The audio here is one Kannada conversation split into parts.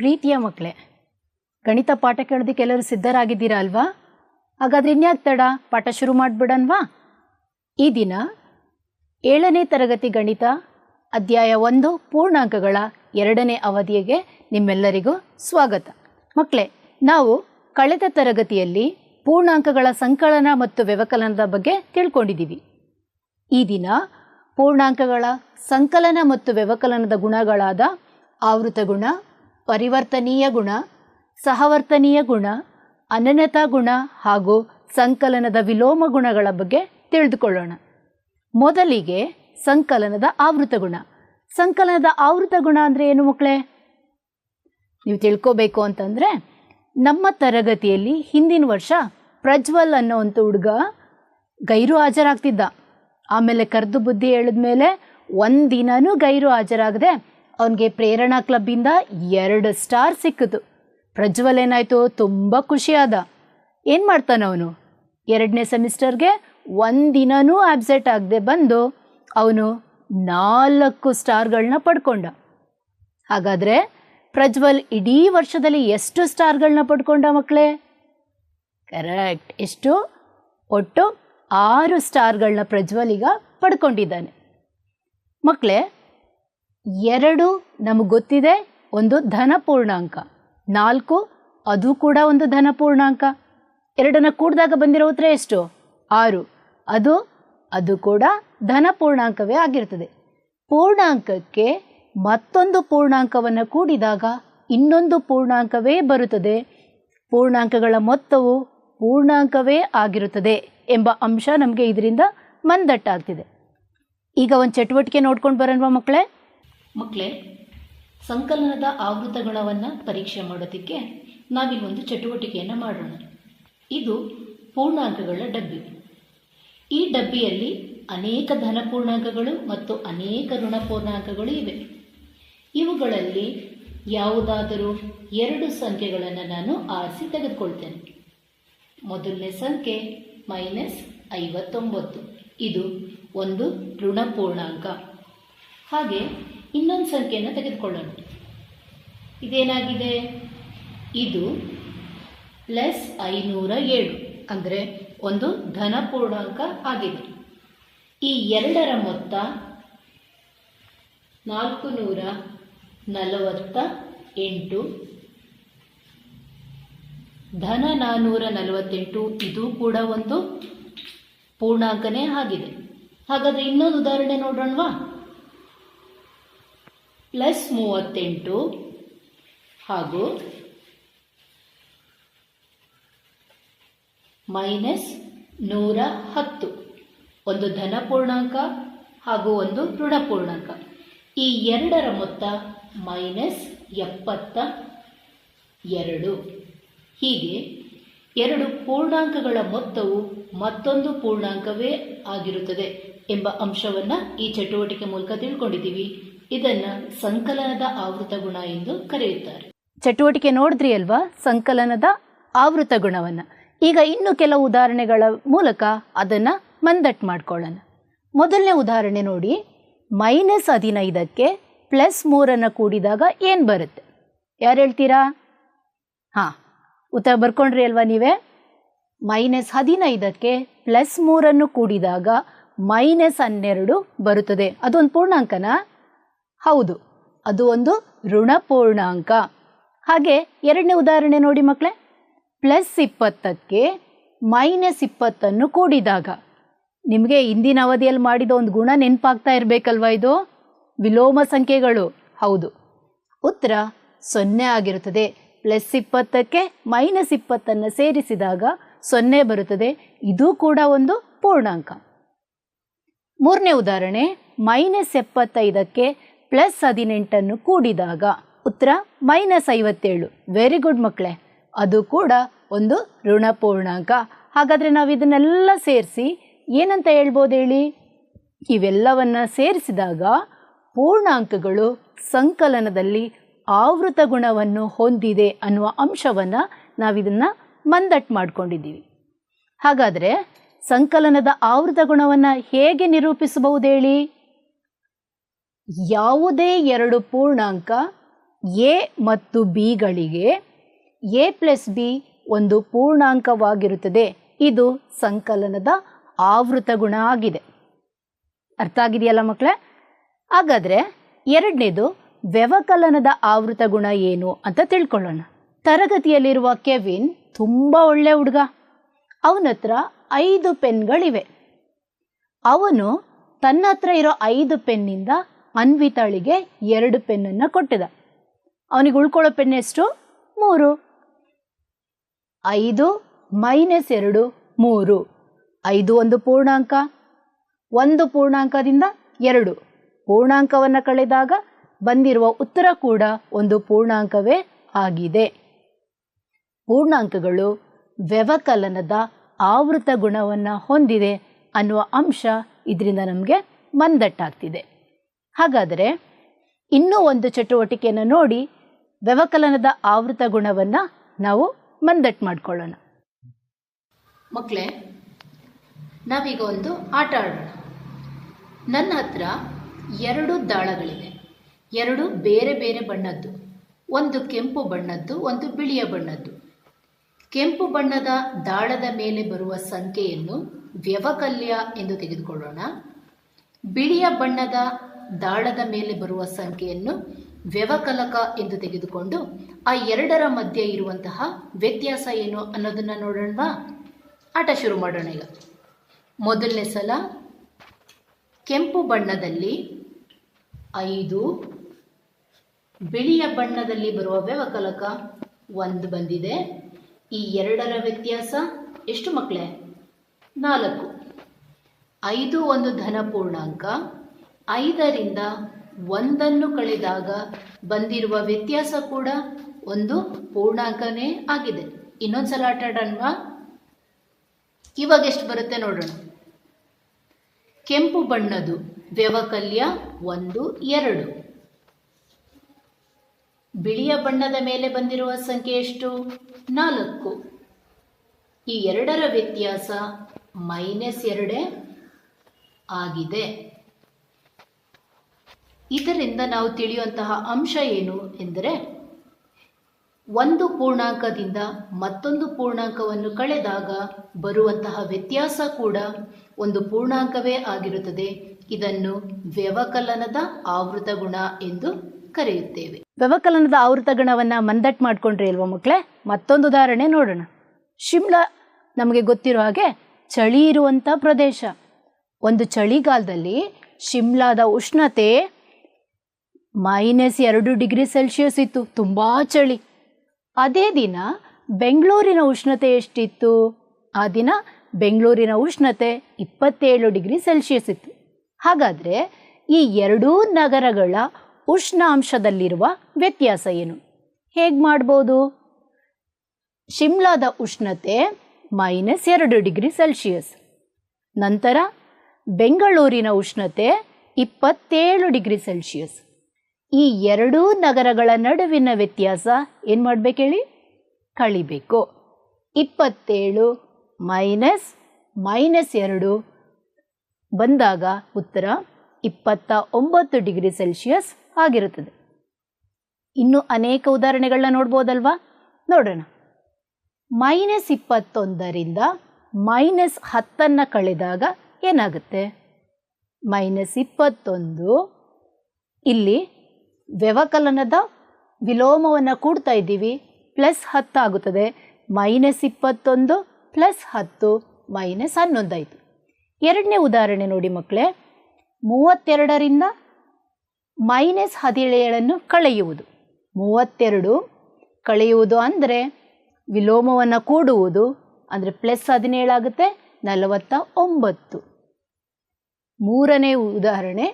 ಪ್ರೀತಿಯ ಮಕ್ಕಳೇ, ಗಣಿತ ಪಾಠ ಕೇಳೋದಕ್ಕೆ ಎಲ್ಲರೂ ಸಿದ್ಧರಾಗಿದ್ದೀರಾ ಅಲ್ವಾ? ಹಾಗಾದ್ರೆ ಇನ್ಯಾಕೆ ತಡ? ಪಾಠ ಶುರು ಮಾಡಿಬಿಡನ್ವಾ? ಈ ದಿನ ಏಳನೇ ತರಗತಿ ಗಣಿತ ಅಧ್ಯಾಯ ಒಂದು ಪೂರ್ಣಾಂಕಗಳ ಎರಡನೇ ಅವಧಿಗೆ ನಿಮ್ಮೆಲ್ಲರಿಗೂ ಸ್ವಾಗತ. ಮಕ್ಕಳೇ, ನಾವು ಕಳೆದ ತರಗತಿಯಲ್ಲಿ ಪೂರ್ಣಾಂಕಗಳ ಸಂಕಲನ ಮತ್ತು ವ್ಯವಕಲನದ ಬಗ್ಗೆ ತಿಳ್ಕೊಂಡಿದ್ದೀವಿ. ಈ ದಿನ ಪೂರ್ಣಾಂಕಗಳ ಸಂಕಲನ ಮತ್ತು ವ್ಯವಕಲನದ ಗುಣಗಳಾದ ಆವೃತ ಗುಣ ಪರಿವರ್ತನೀಯ ಗುಣ, ಸಹವರ್ತನೀಯ ಗುಣ, ಅನನ್ಯತಾ ಗುಣ ಹಾಗೂ ಸಂಕಲನದ ವಿಲೋಮ ಗುಣಗಳ ಬಗ್ಗೆ ತಿಳಿದುಕೊಳ್ಳೋಣ. ಮೊದಲಿಗೆ ಸಂಕಲನದ ಆವೃತ ಗುಣ. ಸಂಕಲನದ ಆವೃತ ಗುಣ ಅಂದರೆ ಏನು ಮಕ್ಕಳೇ? ನೀವು ತಿಳ್ಕೋಬೇಕು ಅಂತಂದರೆ, ನಮ್ಮ ತರಗತಿಯಲ್ಲಿ ಹಿಂದಿನ ವರ್ಷ ಪ್ರಜ್ವಲ್ ಅನ್ನೋ ಅಂತ ಹುಡುಗ ಗೈರು ಹಾಜರಾಗ್ತಿದ್ದ. ಆಮೇಲೆ ಕರೆದು ಬುದ್ಧಿ ಹೇಳಿದ್ಮೇಲೆ ಒಂದಿನೂ ಗೈರು ಹಾಜರಾಗದೆ ಅವನಿಗೆ ಪ್ರೇರಣಾ ಕ್ಲಬ್ಬಿಂದ ಎರಡು ಸ್ಟಾರ್ ಸಿಕ್ಕಿತು. ಪ್ರಜ್ವಲ್ ಏನಾಯಿತು? ತುಂಬ ಖುಷಿಯಾದ ಏನು ಮಾಡ್ತಾನೆ ಅವನು? ಎರಡನೇ ಸೆಮಿಸ್ಟರ್ಗೆ ಒಂದಿನನೂ ಆಬ್ಸೆಂಟ್ ಆಗದೆ ಬಂದು ಅವನು ನಾಲ್ಕು ಸ್ಟಾರ್ಗಳನ್ನ ಪಡ್ಕೊಂಡ. ಹಾಗಾದರೆ ಪ್ರಜ್ವಲ್ ಇಡೀ ವರ್ಷದಲ್ಲಿ ಎಷ್ಟು ಸ್ಟಾರ್ಗಳನ್ನ ಪಡ್ಕೊಂಡ ಮಕ್ಕಳೇ ಕರೆಕ್ಟ್. ಎಷ್ಟು? ಒಟ್ಟು ಆರು ಸ್ಟಾರ್ಗಳನ್ನ ಪ್ರಜ್ವಲ್ ಈಗ ಪಡ್ಕೊಂಡಿದ್ದಾನೆ. ಮಕ್ಕಳೇ ಎರಡು ನಮಗೆ ಗೊತ್ತಿದೆ, ಒಂದು ಧನ ಪೂರ್ಣಾಂಕ. ನಾಲ್ಕು, ಅದು ಕೂಡ ಒಂದು ಧನ ಪೂರ್ಣಾಂಕ. ಎರಡನ್ನ ಕೂಡಿದಾಗ ಬಂದಿರೋ ಉತ್ತರ ಎಷ್ಟು? ಆರು. ಅದು ಅದು ಕೂಡ ಧನ ಪೂರ್ಣಾಂಕವೇ ಆಗಿರ್ತದೆ. ಪೂರ್ಣಾಂಕಕ್ಕೆ ಮತ್ತೊಂದು ಪೂರ್ಣಾಂಕವನ್ನು ಕೂಡಿದಾಗ ಇನ್ನೊಂದು ಪೂರ್ಣಾಂಕವೇ ಬರುತ್ತದೆ. ಪೂರ್ಣಾಂಕಗಳ ಮೊತ್ತವು ಪೂರ್ಣಾಂಕವೇ ಆಗಿರುತ್ತದೆ ಎಂಬ ಅಂಶ ನಮಗೆ ಇದರಿಂದ ಮಂದಟ್ಟಾಗ್ತಿದೆ. ಈಗ ಒಂದು ಚಟುವಟಿಕೆ ನೋಡ್ಕೊಂಡು ಬರೋಣವಾ ಮಕ್ಕಳೇ ಮಕ್ಕಳೇ, ಸಂಕಲನದ ಆವೃತ ಗುಣವನ್ನು ಪರೀಕ್ಷೆ ಮಾಡೋದಕ್ಕೆ ನಾವಿಲ್ಲೊಂದು ಚಟುವಟಿಕೆಯನ್ನು ಮಾಡೋಣ. ಇದು ಪೂರ್ಣಾಂಕಗಳ ಡಬ್ಬಿ. ಈ ಡಬ್ಬಿಯಲ್ಲಿ ಅನೇಕ ಧನ ಪೂರ್ಣಾಂಕಗಳು ಮತ್ತು ಅನೇಕ ಋಣ ಪೂರ್ಣಾಂಕಗಳು ಇವೆ. ಇವುಗಳಲ್ಲಿ ಯಾವುದಾದರೂ ಎರಡು ಸಂಖ್ಯೆಗಳನ್ನು ನಾನು ಆರಿಸಿ ತೆಗೆದುಕೊಳ್ತೇನೆ. ಮೊದಲನೇ ಸಂಖ್ಯೆ ಮೈನಸ್ ಐವತ್ತೊಂಬತ್ತು. ಇದು ಒಂದು ಋಣ ಪೂರ್ಣಾಂಕ ಹಾಗೆ ಇನ್ನೊಂದು ಸಂಖ್ಯೆಯನ್ನು ತೆಗೆದುಕೊಳ್ಳೋಣ. ಇದೇನಾಗಿದೆ? ಇದು ಪ್ಲಸ್ ಐನೂರ ಏಳು, ಅಂದರೆ ಒಂದು ಧನ ಪೂರ್ಣಾಂಕ ಆಗಿದೆ. ಈ ಎರಡರ ಮೊತ್ತ ನಾಲ್ಕು ನೂರ ನಲವತ್ತ ಎಂಟು, ಧನ ನಾನ್ನೂರ ನಲವತ್ತೆಂಟು, ಇದು ಕೂಡ ಒಂದು ಪೂರ್ಣಾಂಕನೇ ಆಗಿದೆ. ಹಾಗಾದರೆ ಇನ್ನೊಂದು ಉದಾಹರಣೆ ನೋಡೋಣವಾ ಪ್ಲಸ್ ಮೂವತ್ತೆಂಟು ಹಾಗೂ ಮೈನಸ್ ನೂರ ಹತ್ತು. ಒಂದು ಧನ ಪೂರ್ಣಾಂಕ ಹಾಗೂ ಒಂದು ಋಣ ಪೂರ್ಣಾಂಕ. ಈ ಎರಡರ ಮೊತ್ತ ಮೈನಸ್ ಎಪ್ಪತ್ತ ಎರಡು. ಹೀಗೆ ಎರಡು ಪೂರ್ಣಾಂಕಗಳ ಮೊತ್ತವು ಮತ್ತೊಂದು ಪೂರ್ಣಾಂಕವೇ ಆಗಿರುತ್ತದೆ ಎಂಬ ಅಂಶವನ್ನು ಈ ಚಟುವಟಿಕೆ ಮೂಲಕ ತಿಳ್ಕೊಂಡಿದ್ದೀವಿ. ಇದನ್ನ ಸಂಕಲನದ ಆವೃತ ಗುಣ ಎಂದು ಕರೆಯುತ್ತಾರೆ. ಚಟುವಟಿಕೆ ನೋಡಿದ್ರಿ ಅಲ್ವಾ? ಸಂಕಲನದ ಆವೃತ ಗುಣವನ್ನು. ಈಗ ಇನ್ನು ಕೆಲವು ಉದಾಹರಣೆಗಳ ಮೂಲಕ ಅದನ್ನು ಮಂದಟ್ ಮಾಡ್ಕೊಳ್ಳೋಣ. ಮೊದಲನೇ ಉದಾಹರಣೆ ನೋಡಿ, ಮೈನಸ್ ಹದಿನೈದಕ್ಕೆ ಪ್ಲಸ್ ಮೂರನ್ನು ಕೂಡಿದಾಗ ಏನು ಬರುತ್ತೆ? ಯಾರು ಹೇಳ್ತೀರಾ? ಹಾಂ, ಉತ್ತರ ಬರ್ಕೊಂಡ್ರಿ ಅಲ್ವಾ ನೀವೇ? ಮೈನಸ್ ಹದಿನೈದಕ್ಕೆ ಪ್ಲಸ್ ಮೂರನ್ನು ಕೂಡಿದಾಗ ಮೈನಸ್ ಹನ್ನೆರಡು ಬರುತ್ತದೆ. ಅದೊಂದು ಪೂರ್ಣಾಂಕನಾ? ಹೌದು, ಅದು ಒಂದು ಋಣಪೂರ್ಣಾಂಕ ಹಾಗೆ ಎರಡನೇ ಉದಾಹರಣೆ ನೋಡಿ ಮಕ್ಕಳೇ ಪ್ಲಸ್ ಇಪ್ಪತ್ತಕ್ಕೆ ಮೈನಸ್ ಇಪ್ಪತ್ತನ್ನು ಕೂಡಿದಾಗ. ನಿಮಗೆ ಇಂದಿನ ಅವಧಿಯಲ್ಲಿ ಮಾಡಿದ ಒಂದು ಗುಣ ನೆನಪಾಗ್ತಾ ಇರಬೇಕಲ್ವಾ ಇದು? ವಿಲೋಮ ಸಂಖ್ಯೆಗಳು. ಹೌದು. ಉತ್ತರ ಸೊನ್ನೆ ಆಗಿರುತ್ತದೆ. ಪ್ಲಸ್ ಇಪ್ಪತ್ತಕ್ಕೆ ಮೈನಸ್ ಇಪ್ಪತ್ತನ್ನು ಸೇರಿಸಿದಾಗ ಸೊನ್ನೆ ಬರುತ್ತದೆ. ಇದು ಕೂಡ ಒಂದು ಪೂರ್ಣಾಂಕ. ಮೂರನೇ ಉದಾಹರಣೆ. ಮೈನಸ್ ಎಪ್ಪತ್ತೈದಕ್ಕೆ ಪ್ಲಸ್ ಹದಿನೆಂಟನ್ನು ಕೂಡಿದಾಗ ಉತ್ತರ ಮೈನಸ್ ಐವತ್ತೇಳು. ವೆರಿ ಗುಡ್ ಮಕ್ಕಳೇ. ಅದು ಕೂಡ ಒಂದು ಋಣಪೂರ್ಣಾಂಕ ಹಾಗಾದರೆ ನಾವು ಇದನ್ನೆಲ್ಲ ಸೇರಿಸಿ ಏನಂತ ಹೇಳ್ಬೋದು ಹೇಳಿ? ಇವೆಲ್ಲವನ್ನ ಸೇರಿಸಿದಾಗ ಪೂರ್ಣಾಂಕಗಳು ಸಂಕಲನದಲ್ಲಿ ಆವೃತ ಗುಣವನ್ನು ಹೊಂದಿದೆ ಅನ್ನುವ ಅಂಶವನ್ನು ನಾವಿದನ್ನು ಮಂದಟ್ಟು ಮಾಡ್ಕೊಂಡಿದ್ದೀವಿ. ಹಾಗಾದರೆ ಸಂಕಲನದ ಆವೃತ ಗುಣವನ್ನು ಹೇಗೆ ನಿರೂಪಿಸಬಹುದು ಹೇಳಿ? ಯಾವುದೇ ಎರಡು ಪೂರ್ಣಾಂಕ ಎ ಮತ್ತು ಬಿಗಳಿಗೆ ಎ ಪ್ಲಸ್ ಬಿ ಒಂದು ಪೂರ್ಣಾಂಕವಾಗಿರುತ್ತದೆ. ಇದು ಸಂಕಲನದ ಆವೃತ ಗುಣ ಆಗಿದೆ. ಅರ್ಥ ಆಗಿದೆಯಲ್ಲ ಮಕ್ಕಳೇ? ಹಾಗಾದರೆ ಎರಡನೇದು ವ್ಯವಕಲನದ ಆವೃತ ಗುಣ ಏನು ಅಂತ ತಿಳ್ಕೊಳ್ಳೋಣ. ತರಗತಿಯಲ್ಲಿರುವ ಕೆವಿನ್ ತುಂಬ ಒಳ್ಳೆ ಹುಡುಗ. ಅವನ ಹತ್ರ ಐದು ಪೆನ್ಗಳಿವೆ. ಅವನು ತನ್ನ ಹತ್ರ ಇರೋ ಐದು ಪೆನ್ನಿಂದ ಅನ್ವಿತಾಳಿಗೆ ಎರಡು ಪೆನ್ನನ್ನು ಕೊಟ್ಟಿದ. ಅವನಿಗೆ ಉಳ್ಕೊಳ್ಳೋ ಪೆನ್ ಎಷ್ಟು? ಮೂರು. ಐದು ಮೈನಸ್ ಎರಡು, ಮೂರು. ಐದು ಒಂದು ಪೂರ್ಣಾಂಕ? ಒಂದು ಪೂರ್ಣಾಂಕದಿಂದ ಎರಡು. ಪೂರ್ಣಾಂಕವನ್ನು ಕಳೆದಾಗ ಬಂದಿರುವ ಉತ್ತರ ಕೂಡ ಒಂದು ಪೂರ್ಣಾಂಕವೇ ಆಗಿದೆ. ಪೂರ್ಣಾಂಕಗಳು ವ್ಯವಕಲನದ ಆವೃತ ಗುಣವನ್ನು ಹೊಂದಿದೆ ಅನ್ನುವ ಅಂಶ ಇದರಿಂದ ನಮಗೆ ಮಂದಟ್ಟಾಗ್ತಿದೆ. ಹಾಗಾದರೆ ಇನ್ನೂ ಒಂದು ಚಟುವಟಿಕೆಯನ್ನು ನೋಡಿ ವ್ಯವಕಲನದ ಆವೃತ ಗುಣವನ್ನು ನಾವು ಮಂದಟ್ಟು ಮಾಡ್ಕೊಳ್ಳೋಣ. ಮಕ್ಕಳೇ ನಾವೀಗ ಒಂದು ಆಟ ಆಡೋಣ. ನನ್ನ ಹತ್ರ ಎರಡು ದಾಳಗಳಿವೆ. ಎರಡು ಬೇರೆ ಬೇರೆ ಬಣ್ಣದ್ದು. ಒಂದು ಕೆಂಪು ಬಣ್ಣದ್ದು, ಒಂದು ಬಿಳಿಯ ಬಣ್ಣದ್ದು. ಕೆಂಪು ಬಣ್ಣದ ದಾಳದ ಮೇಲೆ ಬರುವ ಸಂಖ್ಯೆಯನ್ನು ವ್ಯವಕಲ್ಯ ಎಂದು ತೆಗೆದುಕೊಳ್ಳೋಣ. ಬಿಳಿಯ ಬಣ್ಣದ ದಾಳದ ಮೇಲೆ ಬರುವ ಸಂಖ್ಯೆಯನ್ನು ವ್ಯವಕಲಕ ಎಂದು ತೆಗೆದುಕೊಂಡು ಆ ಎರಡರ ಮಧ್ಯೆ ಇರುವಂತಹ ವ್ಯತ್ಯಾಸ ಏನು ಅನ್ನೋದನ್ನು ನೋಡೋಣವಾ ಆಟ ಶುರು ಮಾಡೋಣ ಈಗ. ಮೊದಲನೇ ಸಲ ಕೆಂಪು ಬಣ್ಣದಲ್ಲಿ ಐದು, ಬಿಳಿಯ ಬಣ್ಣದಲ್ಲಿ ಬರುವ ವ್ಯವಕಲಕ ಒಂದು ಬಂದಿದೆ. ಈ ಎರಡರ ವ್ಯತ್ಯಾಸ ಎಷ್ಟು ಮಕ್ಕಳೇ ನಾಲ್ಕು. ಐದು ಒಂದು ಧನ ಪೂರ್ಣಾಂಕ ಐದರಿಂದ ಒಂದನ್ನು ಕಳೆದಾಗ ಬಂದಿರುವ ವ್ಯತ್ಯಾಸ ಕೂಡ ಒಂದು ಪೂರ್ಣಾಂಕನೇ ಆಗಿದೆ. ಇನ್ನೊಂದ್ಸಲ ಆಟ ಆಡೋಣವಾ? ಇವಾಗ ಎಷ್ಟು ಬರುತ್ತೆ ನೋಡೋಣ. ಕೆಂಪು ಬಣ್ಣದು ವ್ಯವಕಲ್ಯ ಒಂದು, ಎರಡು. ಬಿಳಿಯ ಬಣ್ಣದ ಮೇಲೆ ಬಂದಿರುವ ಸಂಖ್ಯೆ ಎಷ್ಟು? ನಾಲ್ಕು. ಈ ಎರಡರ ವ್ಯತ್ಯಾಸ ಮೈನಸ್ ಎರಡೇ ಆಗಿದೆ. ಇದರಿಂದ ನಾವು ತಿಳಿಯುವಂತಹ ಅಂಶ ಏನು ಎಂದರೆ, ಒಂದು ಪೂರ್ಣಾಂಕದಿಂದ ಮತ್ತೊಂದು ಪೂರ್ಣಾಂಕವನ್ನು ಕಳೆದಾಗ ಬರುವಂತಹ ವ್ಯತ್ಯಾಸ ಕೂಡ ಒಂದು ಪೂರ್ಣಾಂಕವೇ ಆಗಿರುತ್ತದೆ. ಇದನ್ನು ವ್ಯವಕಲನದ ಆವೃತ ಗುಣ ಎಂದು ಕರೆಯುತ್ತೇವೆ. ವ್ಯವಕಲನದ ಆವೃತ ಗುಣವನ್ನು ಮಂದಟ್ ಮಾಡಿಕೊಂಡ್ರೆ ಅಲ್ವಾ ಮಕ್ಕಳೇ? ಮತ್ತೊಂದು ಉದಾಹರಣೆ ನೋಡೋಣ. ಶಿಮ್ಲಾ ನಮಗೆ ಗೊತ್ತಿರೋ ಹಾಗೆ ಚಳಿ ಇರುವಂಥ ಪ್ರದೇಶ. ಒಂದು ಚಳಿಗಾಲದಲ್ಲಿ ಶಿಮ್ಲಾದ ಉಷ್ಣತೆ ಮೈನಸ್ ಎರಡು ಡಿಗ್ರಿ ಸೆಲ್ಸಿಯಸ್ ಇತ್ತು, ತುಂಬ ಚಳಿ. ಅದೇ ದಿನ ಬೆಂಗಳೂರಿನ ಉಷ್ಣತೆ ಎಷ್ಟಿತ್ತು? ಆ ದಿನ ಬೆಂಗಳೂರಿನ ಉಷ್ಣತೆ ಇಪ್ಪತ್ತೇಳು ಡಿಗ್ರಿ ಸೆಲ್ಸಿಯಸ್ ಇತ್ತು. ಹಾಗಾದರೆ ಈ ಎರಡೂ ನಗರಗಳ ಉಷ್ಣಾಂಶದಲ್ಲಿರುವ ವ್ಯತ್ಯಾಸ ಏನು? ಹೇಗೆ ಮಾಡ್ಬೋದು? ಶಿಮ್ಲಾದ ಉಷ್ಣತೆ ಮೈನಸ್ ಎರಡು ಡಿಗ್ರಿ ಸೆಲ್ಸಿಯಸ್ ನಂತರ ಬೆಂಗಳೂರಿನ ಉಷ್ಣತೆ ಇಪ್ಪತ್ತೇಳು ಡಿಗ್ರಿ ಸೆಲ್ಸಿಯಸ್ ಈ ಎರಡೂ ನಗರಗಳ ನಡುವಿನ ವ್ಯತ್ಯಾಸ ಏನು ಮಾಡಬೇಕು ಹೇಳಿ ಕಳಿಬೇಕು. ಇಪ್ಪತ್ತೇಳು ಮೈನಸ್ ಮೈನಸ್ ಎರಡು ಬಂದಾಗ ಉತ್ತರ ಇಪ್ಪತ್ತ ಒಂಬತ್ತು ಡಿಗ್ರಿ ಸೆಲ್ಸಿಯಸ್ ಆಗಿರುತ್ತದೆ. ಇನ್ನು ಅನೇಕ ಉದಾಹರಣೆಗಳನ್ನ ನೋಡ್ಬೋದಲ್ವಾ? ನೋಡೋಣ. ಮೈನಸ್ ಇಪ್ಪತ್ತೊಂದರಿಂದ ಮೈನಸ್ ಹತ್ತನ್ನು ಕಳೆದಾಗ ಏನಾಗುತ್ತೆ? ಮೈನಸ್ ಇಪ್ಪತ್ತೊಂದು. ಇಲ್ಲಿ ವ್ಯವಕಲನದ ವಿಲೋಮವನ್ನು ಕೂಡ್ತಾ ಇದ್ದೀವಿ. ಪ್ಲಸ್ ಹತ್ತು ಆಗುತ್ತದೆ. ಮೈನಸ್ ಇಪ್ಪತ್ತೊಂದು, ಪ್ಲಸ್ ಹತ್ತು, ಮೈನಸ್ ಹನ್ನೊಂದಾಯಿತು ಎರಡನೇ ಉದಾಹರಣೆ ನೋಡಿ ಮಕ್ಕಳೇ. ಮೂವತ್ತೆರಡರಿಂದ ಮೈನಸ್ ಹದಿನೇಳನ್ನು ಕಳೆಯುವುದು. ಮೂವತ್ತೆರಡು ಕಳೆಯುವುದು ಅಂದರೆ ವಿಲೋಮವನ್ನು ಕೂಡುವುದು ಅಂದರೆ ಪ್ಲಸ್ ಹದಿನೇಳಾಗುತ್ತೆ ನಲವತ್ತ ಒಂಬತ್ತು. ಮೂರನೇ ಉದಾಹರಣೆ,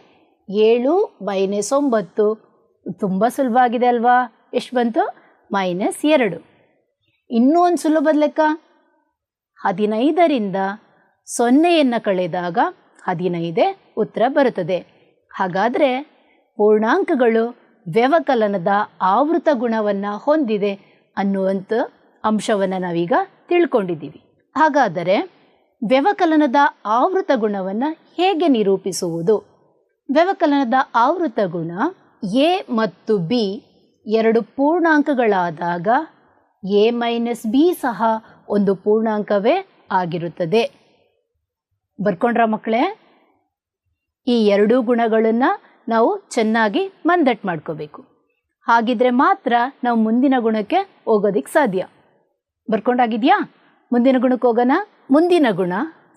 ಏಳು ಮೈನಸ್ ಒಂಬತ್ತು ತುಂಬ ಸುಲಭ ಆಗಿದೆ ಅಲ್ವಾ? ಎಷ್ಟು ಬಂತು? ಮೈನಸ್ ಎರಡು. ಇನ್ನೂ ಒಂದು ಸುಲಭದ ಲೆಕ್ಕ? ಹದಿನೈದರಿಂದ ಸೊನ್ನೆಯನ್ನು ಕಳೆದಾಗ ಹದಿನೈದೇ ಉತ್ತರ ಬರುತ್ತದೆ. ಹಾಗಾದರೆ ಪೂರ್ಣಾಂಕಗಳು ವ್ಯವಕಲನದ ಆವೃತ ಗುಣವನ್ನು ಹೊಂದಿದೆ ಅನ್ನುವಂಥ ಅಂಶವನ್ನು ನಾವೀಗ ತಿಳ್ಕೊಂಡಿದ್ದೀವಿ. ಹಾಗಾದರೆ ವ್ಯವಕಲನದ ಆವೃತ ಗುಣವನ್ನು ಹೇಗೆ ನಿರೂಪಿಸುವುದು? ವ್ಯವಕಲನದ ಆವೃತ ಗುಣ ಎ ಮತ್ತು ಬಿ ಎರಡು ಪೂರ್ಣಾಂಕಗಳಾದಾಗ ಎ ಮೈನಸ್ ಬಿ ಸಹ ಒಂದು ಪೂರ್ಣಾಂಕವೇ ಆಗಿರುತ್ತದೆ. ಬರ್ಕೊಂಡ್ರ ಮಕ್ಕಳೇ? ಈ ಎರಡೂ ಗುಣಗಳನ್ನು ನಾವು ಚೆನ್ನಾಗಿ ಮಂದಟ್ ಮಾಡ್ಕೋಬೇಕು. ಹಾಗಿದ್ರೆ ಮಾತ್ರ ನಾವು ಮುಂದಿನ ಗುಣಕ್ಕೆ ಹೋಗೋದಿಕ್ಕೆ ಸಾಧ್ಯ. ಬರ್ಕೊಂಡಾಗಿದೆಯಾ? ಮುಂದಿನ ಗುಣಕ್ಕೆ ಹೋಗೋಣ? ಮುಂದಿನ ಗುಣ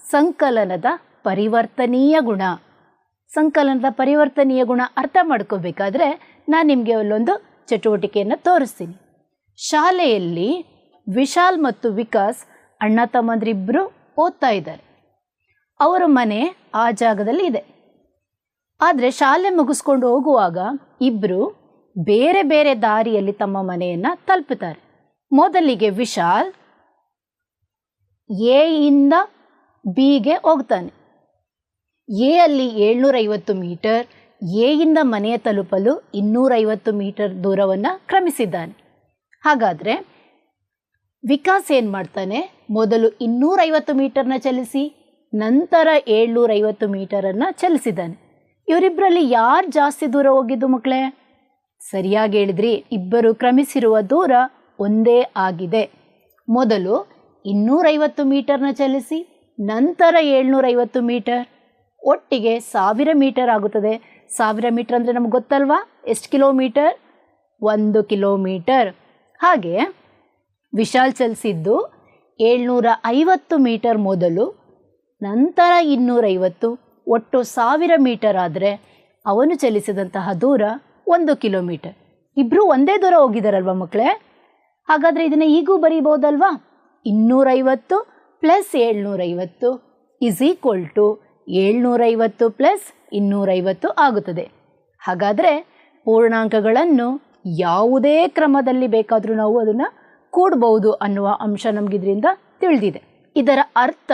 ಸಂಕಲನದ ಪರಿವರ್ತನೀಯ ಗುಣ. ಸಂಕಲನದ ಪರಿವರ್ತನೀಯ ಗುಣ ಅರ್ಥ ಮಾಡ್ಕೋಬೇಕಾದ್ರೆ ನಾನು ನಿಮಗೆ ಅಲ್ಲೊಂದು ಚಟುವಟಿಕೆಯನ್ನು ತೋರಿಸ್ತೀನಿ. ಶಾಲೆಯಲ್ಲಿ ವಿಶಾಲ್ ಮತ್ತು ವಿಕಾಸ್ ಅಣ್ಣ ತಮ್ಮಂದ್ರಿಬ್ಬರು ಓದ್ತಾ ಇದ್ದಾರೆ. ಅವರ ಮನೆ ಆ ಜಾಗದಲ್ಲಿ ಇದೆ. ಆದರೆ ಶಾಲೆ ಮುಗಿಸ್ಕೊಂಡು ಹೋಗುವಾಗ ಇಬ್ಬರು ಬೇರೆ ಬೇರೆ ದಾರಿಯಲ್ಲಿ ತಮ್ಮ ಮನೆಯನ್ನು ತಲುಪುತ್ತಾರೆ. ಮೊದಲಿಗೆ ವಿಶಾಲ್ ಎ ಇಂದ ಬಿಗೆ ಹೋಗ್ತಾನೆ. ಎ ಅಲ್ಲಿ ಏಳ್ನೂರೈವತ್ತು ಮೀಟರ್, ಎ ಇಂದ ಮನೆಯ ತಲುಪಲು ಇನ್ನೂರೈವತ್ತು ಮೀಟರ್ ದೂರವನ್ನು ಕ್ರಮಿಸಿದ್ದಾನೆ. ಹಾಗಾದರೆ ವಿಕಾಸ್ ಏನು ಮಾಡ್ತಾನೆ? ಮೊದಲು ಇನ್ನೂರೈವತ್ತು ಮೀಟರ್ನ ಚಲಿಸಿ, ನಂತರ ಏಳ್ನೂರೈವತ್ತು ಮೀಟರನ್ನು ಚಲಿಸಿದ್ದಾನೆ. ಇವರಿಬ್ಬರಲ್ಲಿ ಯಾರು ಜಾಸ್ತಿ ದೂರ ಹೋಗಿದ್ದು ಮಕ್ಕಳೇ ಸರಿಯಾಗಿ ಹೇಳಿದ್ರಿ, ಇಬ್ಬರು ಕ್ರಮಿಸಿರುವ ದೂರ ಒಂದೇ ಆಗಿದೆ. ಮೊದಲು ಇನ್ನೂರೈವತ್ತು ಮೀಟರ್ನ ಚಲಿಸಿ, ನಂತರ ಏಳ್ನೂರೈವತ್ತು ಮೀಟರ್. ಒಟ್ಟಿಗೆ ಸಾವಿರ ಮೀಟರ್ ಆಗುತ್ತದೆ. ಸಾವಿರ ಮೀಟರ್ ಅಂದರೆ ನಮ್ಗೆ ಗೊತ್ತಲ್ವಾ? ಎಷ್ಟು ಕಿಲೋಮೀಟರ್? ಒಂದು ಕಿಲೋಮೀಟರ್. ಹಾಗೆ ವಿಶಾಲ್ ಚಲಿಸಿದ್ದು ಏಳ್ನೂರ ಐವತ್ತು ಮೀಟರ್ ಮೊದಲು, ನಂತರ ಇನ್ನೂರೈವತ್ತು. ಒಟ್ಟು ಸಾವಿರ ಮೀಟರ್ ಆದರೆ ಅವನು ಚಲಿಸಿದಂತಹ ದೂರ ಒಂದು ಕಿಲೋಮೀಟರ್. ಇಬ್ಬರು ಒಂದೇ ದೂರ ಹೋಗಿದ್ದಾರಲ್ವ ಮಕ್ಕಳೇ ಹಾಗಾದರೆ ಇದನ್ನು ಈಗೂ ಬರೀಬೋದಲ್ವಾ ಇನ್ನೂರೈವತ್ತು ಪ್ಲಸ್ ಏಳ್ನೂರೈವತ್ತು ಈಕ್ವಲ್ ಟು ಏಳ್ನೂರೈವತ್ತು ಪ್ಲಸ್ ಇನ್ನೂರೈವತ್ತು ಆಗುತ್ತದೆ. ಹಾಗಾದರೆ ಪೂರ್ಣಾಂಕಗಳನ್ನು ಯಾವುದೇ ಕ್ರಮದಲ್ಲಿ ಬೇಕಾದರೂ ನಾವು ಅದನ್ನು ಕೂಡಬಹುದು ಅನ್ನುವ ಅಂಶ ನಮಗಿದ್ರಿಂದ ತಿಳಿದಿದೆ. ಇದರ ಅರ್ಥ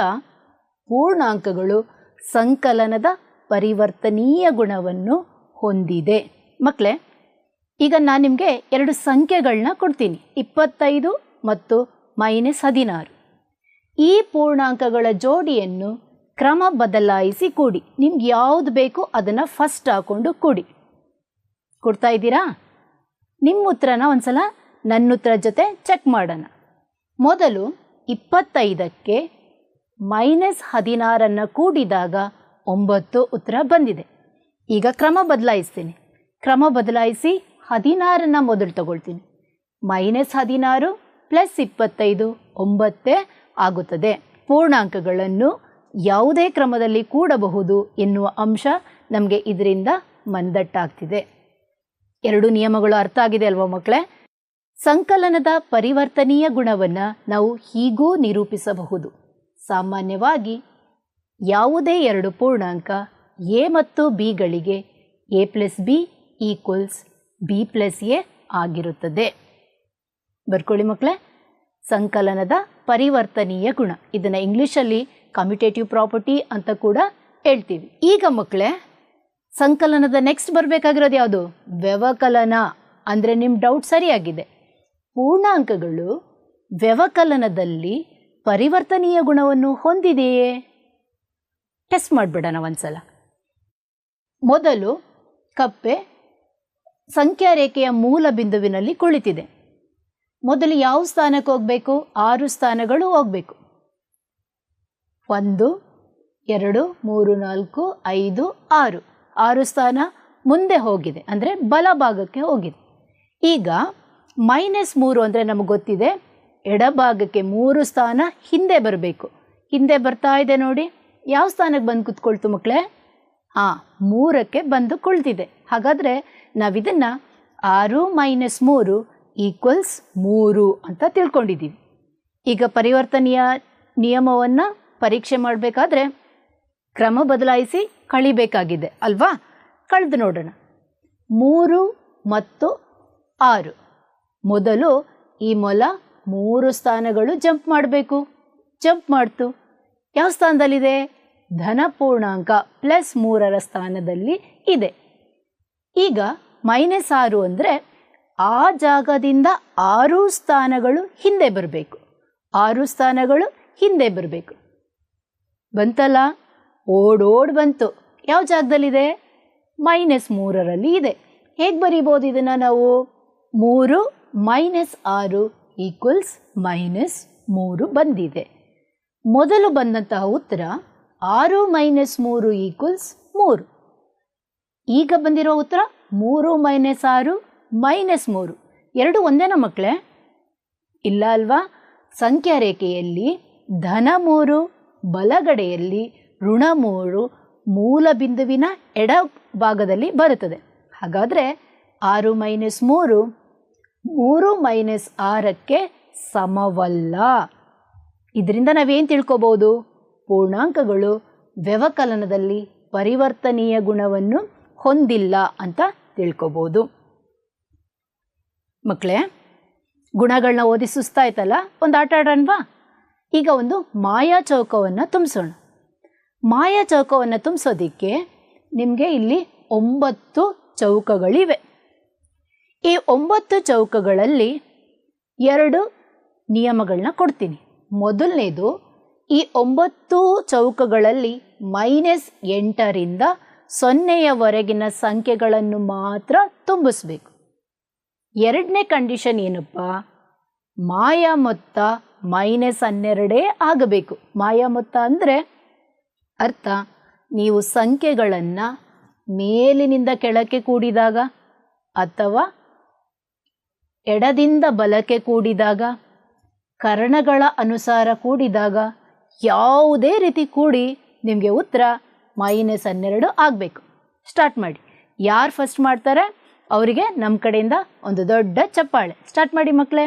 ಪೂರ್ಣಾಂಕಗಳು ಸಂಕಲನದ ಪರಿವರ್ತನೀಯ ಗುಣವನ್ನು ಹೊಂದಿದೆ. ಮಕ್ಕಳೇ ಈಗ ನಾನು ನಿಮಗೆ ಎರಡು ಸಂಖ್ಯೆಗಳನ್ನ ಕೊಡ್ತೀನಿ. ಇಪ್ಪತ್ತೈದು ಮತ್ತು ಮೈನಸ್ ಹದಿನಾರು. ಈ ಪೂರ್ಣಾಂಕಗಳ ಜೋಡಿಯನ್ನು ಕ್ರಮ ಬದಲಾಯಿಸಿ ಕೂಡಿ. ನಿಮ್ಗೆ ಯಾವುದು ಬೇಕು ಅದನ್ನು ಫಸ್ಟ್ ಹಾಕ್ಕೊಂಡು ಕೂಡಿ. ಕೊಡ್ತಾ ಇದ್ದೀರಾ? ನಿಮ್ಮ ಉತ್ತರನ ಒಂದ್ಸಲ ನನ್ನ ಉತ್ತರ ಜೊತೆ ಚೆಕ್ ಮಾಡೋಣ. ಮೊದಲು ಇಪ್ಪತ್ತೈದಕ್ಕೆ ಮೈನಸ್ ಹದಿನಾರನ್ನು ಕೂಡಿದಾಗ ಒಂಬತ್ತು ಉತ್ತರ ಬಂದಿದೆ. ಈಗ ಕ್ರಮ ಬದಲಾಯಿಸ್ತೀನಿ. ಕ್ರಮ ಬದಲಾಯಿಸಿ ಹದಿನಾರನ್ನು ಮೊದಲು ತಗೊಳ್ತೀನಿ. ಮೈನಸ್ ಹದಿನಾರು ಪ್ಲಸ್ ಇಪ್ಪತ್ತೈದು ಒಂಬತ್ತೇ ಆಗುತ್ತದೆ. ಪೂರ್ಣಾಂಕಗಳನ್ನು ಯಾವುದೇ ಕ್ರಮದಲ್ಲಿ ಕೂಡಬಹುದು ಎನ್ನುವ ಅಂಶ ನಮಗೆ ಇದರಿಂದ ಮಂದಟ್ಟಾಗ್ತಿದೆ. ಎರಡು ನಿಯಮಗಳು ಅರ್ಥ ಆಗಿದೆ ಅಲ್ವಾ ಮಕ್ಕಳೇ? ಸಂಕಲನದ ಪರಿವರ್ತನೀಯ ಗುಣವನ್ನು ನಾವು ಹೀಗೂ ನಿರೂಪಿಸಬಹುದು. ಸಾಮಾನ್ಯವಾಗಿ ಯಾವುದೇ ಎರಡು ಪೂರ್ಣಾಂಕ ಎ ಮತ್ತು ಬಿಗಳಿಗೆ A plus B equals B plus A ಆಗಿರುತ್ತದೆ. ಬರ್ಕೊಳ್ಳಿ ಮಕ್ಕಳೇ. ಸಂಕಲನದ ಪರಿವರ್ತನೀಯ ಗುಣ. ಇದನ್ನು ಇಂಗ್ಲೀಷಲ್ಲಿ ಕಮ್ಯುಟೇಟಿವ್ ಪ್ರಾಪರ್ಟಿ ಅಂತ ಕೂಡ ಹೇಳ್ತೀವಿ. ಈಗ ಮಕ್ಕಳೇ ಸಂಕಲನದ ನೆಕ್ಸ್ಟ್ ಬರಬೇಕಾಗಿರೋದು ಯಾವುದು? ವ್ಯವಕಲನ. ಅಂದರೆ ನಿಮ್ಮ ಡೌಟ್ ಸರಿಯಾಗಿದೆ. ಪೂರ್ಣಾಂಕಗಳು ವ್ಯವಕಲನದಲ್ಲಿ ಪರಿವರ್ತನೀಯ ಗುಣವನ್ನು ಹೊಂದಿದೆಯೇ? ಟೆಸ್ಟ್ ಮಾಡಿಬಿಡೋಣ ಒಂದ್ಸಲ. ಮೊದಲು ಕಪ್ಪೆ ಸಂಖ್ಯಾ ರೇಖೆಯ ಮೂಲ ಬಿಂದುವಿನಲ್ಲಿ ಕುಳಿತಿದೆ. ಮೊದಲು ಯಾವ ಸ್ಥಾನಕ್ಕೆ ಹೋಗಬೇಕು? ಆರು ಸ್ಥಾನಗಳು ಹೋಗಬೇಕು. ಒಂದು, ಎರಡು, ಮೂರು, ನಾಲ್ಕು, ಐದು, ಆರು. ಆರು ಸ್ಥಾನ ಮುಂದೆ ಹೋಗಿದೆ, ಅಂದರೆ ಬಲಭಾಗಕ್ಕೆ ಹೋಗಿದೆ. ಈಗ ಮೈನಸ್ ಮೂರು ಅಂದರೆ ನಮಗೆ ಗೊತ್ತಿದೆ, ಎಡಭಾಗಕ್ಕೆ ಮೂರು ಸ್ಥಾನ ಹಿಂದೆ ಬರಬೇಕು. ಹಿಂದೆ ಬರ್ತಾ ಇದೆ ನೋಡಿ, ಯಾವ ಸ್ಥಾನಕ್ಕೆ ಬಂದು ಕುತ್ಕೊಳ್ತು ಮಕ್ಕಳೇ ಹಾಂ ಮೂರಕ್ಕೆ ಬಂದು ಕುಳಿತಿದೆ. ಹಾಗಾದರೆ ನಾವಿದನ್ನು ಆರು ಮೈನಸ್ ಮೂರು ಈಕ್ವಲ್ಸ್ ಮೂರು ಅಂತ ತಿಳ್ಕೊಂಡಿದ್ದೀವಿ. ಈಗ ಪರಿವರ್ತನೆಯ ನಿಯಮವನ್ನು ಪರೀಕ್ಷೆ ಮಾಡಬೇಕಾದ್ರೆ ಕ್ರಮ ಬದಲಾಯಿಸಿ ಕಳಿಬೇಕಾಗಿದೆ, ಅಲ್ವಾ? ಕಳೆದು ನೋಡೋಣ. ಮೂರು ಮತ್ತು ಆರು. ಮೊದಲು ಈ ಮೊಲ ಮೂರು ಸ್ಥಾನಗಳು ಜಂಪ್ ಮಾಡಬೇಕು. ಜಂಪ್ ಮಾಡ್ತು. ಯಾವ ಸ್ಥಾನದಲ್ಲಿದೆ? ಧನ ಪೂರ್ಣಾಂಕ ಪ್ಲಸ್ ಮೂರರ ಸ್ಥಾನದಲ್ಲಿ ಇದೆ. ಈಗ ಮೈನಸ್ ಆರು ಅಂದರೆ ಆ ಜಾಗದಿಂದ ಆರು ಸ್ಥಾನಗಳು ಹಿಂದೆ ಬರಬೇಕು. ಆರು ಸ್ಥಾನಗಳು ಹಿಂದೆ ಬರಬೇಕು. ಬಂತಲ್ಲ? ಓಡೋಡ್ ಬಂತು. ಯಾವ ಜಾಗದಲ್ಲಿದೆ? ಮೈನಸ್ ಮೂರರಲ್ಲಿ ಇದೆ. ಹೇಗೆ ಬರೀಬೋದು ಇದನ್ನು ನಾವು? ಮೂರು ಮೈನಸ್ ಆರು ಈಕ್ವಲ್ಸ್ ಮೈನಸ್ ಮೂರು ಬಂದಿದೆ. ಮೊದಲು ಬಂದಂತಹ ಉತ್ತರ ಆರು ಮೈನಸ್ ಮೂರು ಈಕ್ವಲ್ಸ್ ಮೂರು. ಈಗ ಬಂದಿರೋ ಉತ್ತರ ಮೂರು ಮೈನಸ್ ಆರು ಮೈನಸ್ ಮೂರು. ಎರಡು ಒಂದೇನ ಮಕ್ಕಳೇ ಇಲ್ಲ ಅಲ್ವಾ? ಸಂಖ್ಯಾ ರೇಖೆಯಲ್ಲಿ ಧನ ಮೂರು ಬಲಗಡೆಯಲ್ಲಿ ಋಣ ಮೂರು ಮೂಲ ಬಿಂದುವಿನ ಎಡ ಭಾಗದಲ್ಲಿ ಬರುತ್ತದೆ. ಹಾಗಾದರೆ ಆರು ಮೈನಸ್ ಮೂರು ಮೂರು ಮೈನಸ್ ಆರಕ್ಕೆ ಸಮವಲ್ಲ. ಇದರಿಂದ ನಾವೇನು ತಿಳ್ಕೊಬೋದು? ಪೂರ್ಣಾಂಕಗಳು ವ್ಯವಕಲನದಲ್ಲಿ ಪರಿವರ್ತನೀಯ ಗುಣವನ್ನು ಹೊಂದಿಲ್ಲ ಅಂತ ತಿಳ್ಕೊಬೋದು. ಮಕ್ಕಳೇ ಗುಣಗಳನ್ನ ಓದಿ ಸುಸ್ತಾಯ್ತಲ್ಲ ಒಂದು ಆಟ ಆಡೋಣವಾ? ಈಗ ಒಂದು ಮಾಯಾ ಚೌಕವನ್ನು ತುಂಬಿಸೋಣ. ಮಾಯಾ ಚೌಕವನ್ನು ತುಂಬಿಸೋದಕ್ಕೆ ನಿಮಗೆ ಇಲ್ಲಿ ಒಂಬತ್ತು ಚೌಕಗಳಿವೆ. ಈ ಒಂಬತ್ತು ಚೌಕಗಳಲ್ಲಿ ಎರಡು ನಿಯಮಗಳನ್ನ ಕೊಡ್ತೀನಿ. ಮೊದಲನೇದು, ಈ ಒಂಬತ್ತು ಚೌಕಗಳಲ್ಲಿ ಮೈನಸ್ ಎಂಟರಿಂದ ಸೊನ್ನೆಯವರೆಗಿನ ಸಂಖ್ಯೆಗಳನ್ನು ಮಾತ್ರ ತುಂಬಿಸ್ಬೇಕು. ಎರಡನೇ ಕಂಡೀಷನ್ ಏನಪ್ಪ? ಮಾಯಾ ಮೊತ್ತ ಮೈನಸ್ ಹನ್ನೆರಡೇ ಆಗಬೇಕು. ಮಾಯಾ ಮೊತ್ತ ಅಂದರೆ ಅರ್ಥ, ನೀವು ಸಂಖ್ಯೆಗಳನ್ನು ಮೇಲಿನಿಂದ ಕೆಳಕ್ಕೆ ಕೂಡಿದಾಗ ಅಥವಾ ಎಡದಿಂದ ಬಲಕ್ಕೆ ಕೂಡಿದಾಗ, ಕರ್ಣಗಳ ಅನುಸಾರ ಕೂಡಿದಾಗ ಯಾವುದೇ ರೀತಿ ಕೂಡಿ ನಿಮಗೆ ಉತ್ತರ ಮೈನಸ್ ಹನ್ನೆರಡು ಆಗಬೇಕು. ಸ್ಟಾರ್ಟ್ ಮಾಡಿ. ಯಾರು ಫಸ್ಟ್ ಮಾಡ್ತಾರೆ? ಅವರಿಗೆ ನಮ್ಮ ಕಡೆಯಿಂದ ಒಂದು ದೊಡ್ಡ ಚಪ್ಪಾಳೆ. ಸ್ಟಾರ್ಟ್ ಮಾಡಿ ಮಕ್ಕಳೇ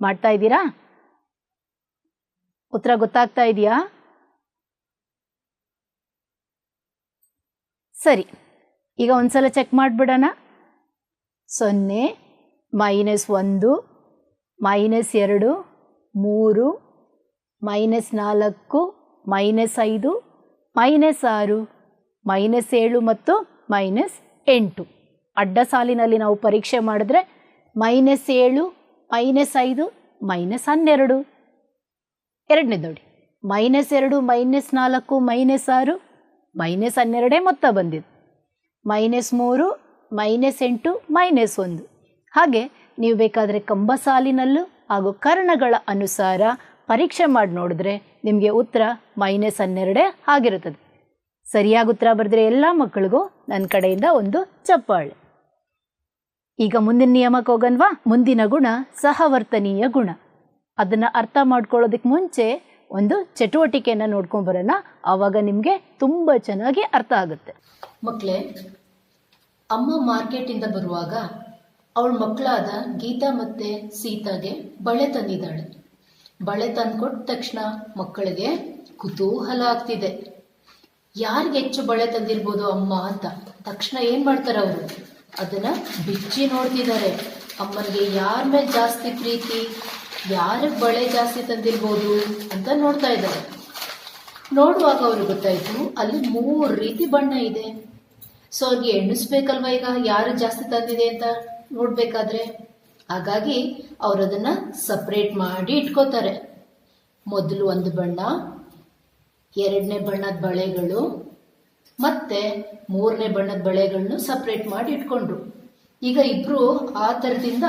ಮಾಡ್ತಾ ಇದ್ದೀರಾ? ಉತ್ತರ ಗೊತ್ತಾಗ್ತಾ ಇದೆಯಾ? ಸರಿ, ಈಗ ಒಂದ್ಸಲ ಚೆಕ್ ಮಾಡಿಬಿಡೋಣ. ಸೊನ್ನೆ ಮೈನಸ್ ಒಂದು ಮೈನಸ್ ಎರಡು, ಮೂರು ಮೈನಸ್ ನಾಲ್ಕು ಮೈನಸ್ ಐದು ಮೈನಸ್ ಆರು ಮೈನಸ್ ಏಳು ಮತ್ತು ಮೈನಸ್ ಎಂಟು. ಅಡ್ಡ ಸಾಲಿನಲ್ಲಿ ನಾವು ಪರೀಕ್ಷೆ ಮಾಡಿದ್ರೆ ಮೈನಸ್ ಏಳು ಮೈನಸ್ ಐದು, ಮೈನಸ್ ಹನ್ನೆರಡು. ಎರಡನೇ ನೋಡಿ ಮೈನಸ್ ಎರಡು, ಮೈನಸ್ ನಾಲ್ಕು, ಮೈನಸ್ ಆರು, ಮೈನಸ್ ಹನ್ನೆರಡೇ ಮೊತ್ತ ಬಂದಿದೆ ಮೈನಸ್ ಮೂರು, ಮೈನಸ್ ಎಂಟು, ಮೈನಸ್ ಒಂದು. ಹಾಗೆ ನೀವು ಬೇಕಾದರೆ ಕಂಬ ಸಾಲಿನಲ್ಲೂ ಹಾಗೂ ಕರ್ಣಗಳ ಅನುಸಾರ ಪರೀಕ್ಷೆ ಮಾಡಿ ನೋಡಿದ್ರೆ ನಿಮಗೆ ಉತ್ತರ ಮೈನಸ್ ಹನ್ನೆರಡೇ ಆಗಿರುತ್ತದೆ. ಸರಿಯಾಗಿ ಉತ್ತರ ಬರೆದ್ರೆ ಎಲ್ಲ ಮಕ್ಕಳಿಗೂ ನನ್ನ ಕಡೆಯಿಂದ ಒಂದು ಚಪ್ಪಾಳೆ. ಈಗ ಮುಂದಿನ ನಿಯಮಕ್ಕೆ ಹೋಗನ್ವಾ? ಮುಂದಿನ ಗುಣ ಸಹವರ್ತನೀಯ ಗುಣ. ಅದನ್ನು ಅರ್ಥ ಮಾಡ್ಕೊಳ್ಳೋದಕ್ಕೆ ಮುಂಚೆ ಒಂದು ಚಟುವಟಿಕೆಯನ್ನು ನೋಡ್ಕೊಂಬರೋಣ ಆವಾಗ ನಿಮಗೆ ತುಂಬ ಚೆನ್ನಾಗಿ ಅರ್ಥ ಆಗುತ್ತೆ. ಮಕ್ಕಳೇ ಅಮ್ಮ ಮಾರ್ಕೆಟಿಂದ ಬರುವಾಗ ಅವಳ ಮಕ್ಕಳಾದ ಗೀತಾ ಮತ್ತೆ ಸೀತಾಗೆ ಬಳೆ ತಂದಿದ್ದಾಳೆ. ಬಳೆ ತಂದ್ಕೊಟ್ಟ ತಕ್ಷಣ ಮಕ್ಕಳಿಗೆ ಕುತೂಹಲ ಆಗ್ತಿದೆ. ಯಾರಿಗೆ ಹೆಚ್ಚು ಬಳೆ ತಂದಿರ್ಬೋದು ಅಮ್ಮ ಅಂತ. ತಕ್ಷಣ ಏನ್ ಮಾಡ್ತಾರೆ ಅವರು? ಅದನ್ನ ಬಿಚ್ಚಿ ನೋಡ್ತಿದ್ದಾರೆ. ಅಮ್ಮನಿಗೆ ಯಾರ ಮೇಲೆ ಜಾಸ್ತಿ ಪ್ರೀತಿ ಯಾರಿಗೆ ಬಳೆ ಜಾಸ್ತಿ ತಂದಿರ್ಬೋದು ಅಂತ ನೋಡ್ತಾ ಇದ್ದಾರೆ. ನೋಡುವಾಗ ಅವ್ರಿಗೆ ಗೊತ್ತಾಯ್ತು, ಅಲ್ಲಿ ಮೂರು ರೀತಿ ಬಣ್ಣ ಇದೆ. ಸೊ ಅವ್ರಿಗೆ ಎಣಿಸ್ಬೇಕಲ್ವ ಈಗ ಯಾರು ಜಾಸ್ತಿ ತಂದಿದೆ ಅಂತ ನೋಡ್ಬೇಕಾದ್ರೆ? ಹಾಗಾಗಿ ಅವ್ರು ಅದನ್ನ ಸಪ್ರೇಟ್ ಮಾಡಿ ಇಟ್ಕೋತಾರೆ. ಮೊದಲು ಒಂದು ಬಣ್ಣ, ಎರಡನೇ ಬಣ್ಣದ ಬಳೆಗಳು ಮತ್ತೆ ಮೂರನೇ ಬಣ್ಣದ ಬಳೆಗಳನ್ನು ಸಪ್ರೇಟ್ ಮಾಡಿ ಇಟ್ಕೊಂಡ್ರು. ಈಗ ಇಬ್ರು ಆ ಥರದಿಂದ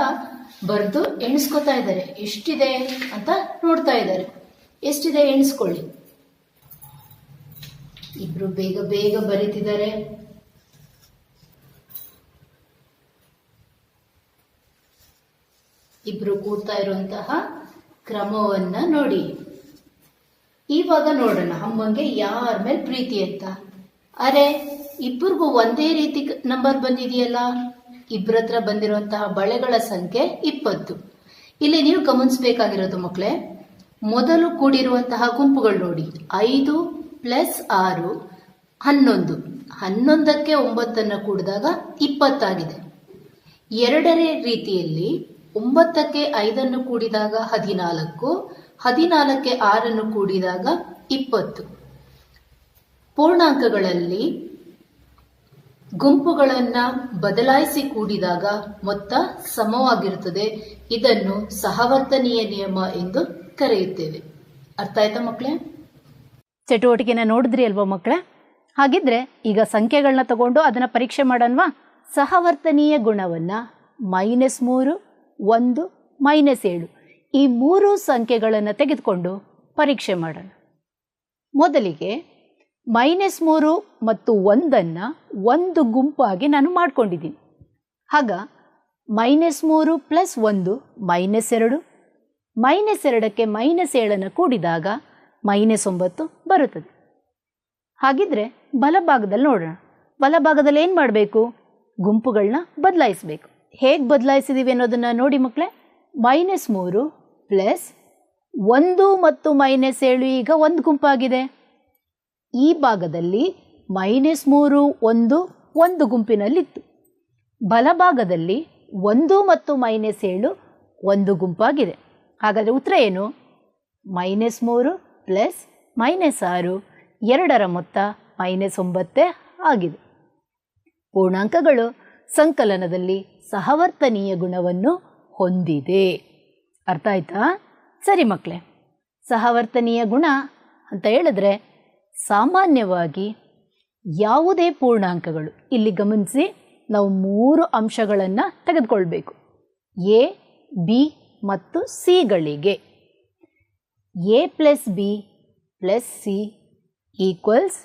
ಬರೆದು ಎಣಿಸ್ಕೊತಾ ಇದ್ದಾರೆ. ಎಷ್ಟಿದೆ ಅಂತ ನೋಡ್ತಾ ಇದ್ದಾರೆ. ಎಷ್ಟಿದೆ ಎಣಿಸ್ಕೊಳ್ಳಿ. ಇಬ್ರು ಬೇಗ ಬೇಗ ಬರೀತಿದ್ದಾರೆ. ಇಬ್ರು ಕೂಡ್ತಾ ಇರುವಂತಹ ಕ್ರಮವನ್ನ ನೋಡಿ. ಇವಾಗ ನೋಡೋಣ, ಅಮ್ಮಂಗೆ ಯಾರ ಮೇಲೆ ಪ್ರೀತಿ ಅಂತ. ಅರೆ, ಇಬ್ಬರಿಗೂ ಒಂದೇ ರೀತಿ ನಂಬರ್ ಬಂದಿದೆಯಲ್ಲ? ಇಬ್ಬರತ್ರ ಬಂದಿರುವಂತಹ ಬಳೆಗಳ ಸಂಖ್ಯೆ ಇಪ್ಪತ್ತು. ಇಲ್ಲಿ ನೀವು ಗಮನಿಸಬೇಕಾಗಿರೋದು ಮಕ್ಕಳೇ ಮೊದಲು ಕೂಡಿರುವಂತಹ ಗುಂಪುಗಳು ನೋಡಿ. ಐದು ಪ್ಲಸ್ ಆರು, ಹನ್ನೊಂದು. ಹನ್ನೊಂದಕ್ಕೆ ಒಂಬತ್ತನ್ನು ಕೂಡಿದಾಗ ಇಪ್ಪತ್ತಾಗಿದೆ. ಎರಡನೇ ರೀತಿಯಲ್ಲಿ ಒಂಬತ್ತಕ್ಕೆ ಐದನ್ನು ಕೂಡಿದಾಗ ಹದಿನಾಲ್ಕು, ಹದಿನಾಲ್ಕಕ್ಕೆ ಆರನ್ನು ಕೂಡಿದಾಗ ಇಪ್ಪತ್ತು. ಪೂರ್ಣಾಂಕಗಳಲ್ಲಿ ಗುಂಪುಗಳನ್ನು ಬದಲಾಯಿಸಿ ಕೂಡಿದಾಗ ಮೊತ್ತ ಸಮವಾಗಿರುತ್ತದೆ. ಇದನ್ನು ಸಹವರ್ತನೀಯ ನಿಯಮ ಎಂದು ಕರೆಯುತ್ತೇವೆ. ಅರ್ಥ ಆಯ್ತಾ ಮಕ್ಕಳೇ? ಚಟುವಟಿಕೆನ ನೋಡಿದ್ರಿ ಅಲ್ವಾ ಮಕ್ಕಳೇ? ಹಾಗಿದ್ರೆ ಈಗ ಸಂಖ್ಯೆಗಳನ್ನ ತಗೊಂಡು ಅದನ್ನು ಪರೀಕ್ಷೆ ಮಾಡೋಣವಾ ಸಹವರ್ತನೀಯ ಗುಣವನ್ನು ಮೈನಸ್ ಮೂರು, ಒಂದು ಮೈನಸ್ ಏಳು ಈ ಮೂರು ಸಂಖ್ಯೆಗಳನ್ನು ತೆಗೆದುಕೊಂಡು ಪರೀಕ್ಷೆ ಮಾಡೋಣ. ಮೊದಲಿಗೆ ಮೈನಸ್ ಮೂರು ಮತ್ತು ಒಂದನ್ನು ಒಂದು ಗುಂಪಾಗಿ ನಾನು ಮಾಡ್ಕೊಂಡಿದ್ದೀನಿ. ಆಗ ಮೈನಸ್ ಮೂರು ಪ್ಲಸ್ ಒಂದು ಮೈನಸ್ ಎರಡು. ಮೈನಸ್ ಎರಡಕ್ಕೆ ಮೈನಸ್ ಏಳನ್ನು ಕೂಡಿದಾಗ ಮೈನಸ್ ಒಂಬತ್ತು ಬರುತ್ತದೆ. ಹಾಗಿದ್ರೆ ಬಲಭಾಗದಲ್ಲಿ ನೋಡೋಣ. ಬಲಭಾಗದಲ್ಲಿ ಏನು ಮಾಡಬೇಕು? ಗುಂಪುಗಳನ್ನ ಬದಲಾಯಿಸಬೇಕು. ಹೇಗೆ ಬದಲಾಯಿಸಿದ್ದೀವಿ ಅನ್ನೋದನ್ನು ನೋಡಿ ಮಕ್ಕಳೇ ಮೈನಸ್ ಮೂರು ಪ್ಲಸ್ ಒಂದು ಮತ್ತು ಮೈನಸ್ ಏಳು ಈಗ ಒಂದು ಗುಂಪಾಗಿದೆ. ಈ ಭಾಗದಲ್ಲಿ ಮೈನಸ್ ಮೂರು, ಒಂದು ಒಂದು ಗುಂಪಿನಲ್ಲಿತ್ತು. ಬಲಭಾಗದಲ್ಲಿ ಒಂದು ಮತ್ತು ಮೈನಸ್ ಏಳು ಒಂದು ಗುಂಪಾಗಿದೆ. ಹಾಗಾದರೆ ಉತ್ತರ ಏನು? ಮೈನಸ್ ಮೂರು ಪ್ಲಸ್ ಮೈನಸ್ ಆರು, ಎರಡರ ಮೊತ್ತ ಮೈನಸ್ ಒಂಬತ್ತೇ ಆಗಿದೆ. ಪೂರ್ಣಾಂಕಗಳು ಸಂಕಲನದಲ್ಲಿ ಸಹವರ್ತನೀಯ ಗುಣವನ್ನು ಹೊಂದಿದೆ. ಅರ್ಥ ಆಯ್ತಾ? ಸರಿ ಮಕ್ಕಳೇ, ಸಹವರ್ತನೀಯ ಗುಣ ಅಂತ ಹೇಳಿದ್ರೆ ಸಾಮಾನ್ಯವಾಗಿ ಯಾವುದೇ ಪೂರ್ಣಾಂಕಗಳು. ಇಲ್ಲಿ ಗಮನಿಸಿ, ನಾವು ಮೂರು ಅಂಶಗಳನ್ನು ತೆಗೆದುಕೊಳ್ಬೇಕು. ಎ, ಬಿ ಮತ್ತು ಸಿಗಳಿಗೆ A plus B plus C equals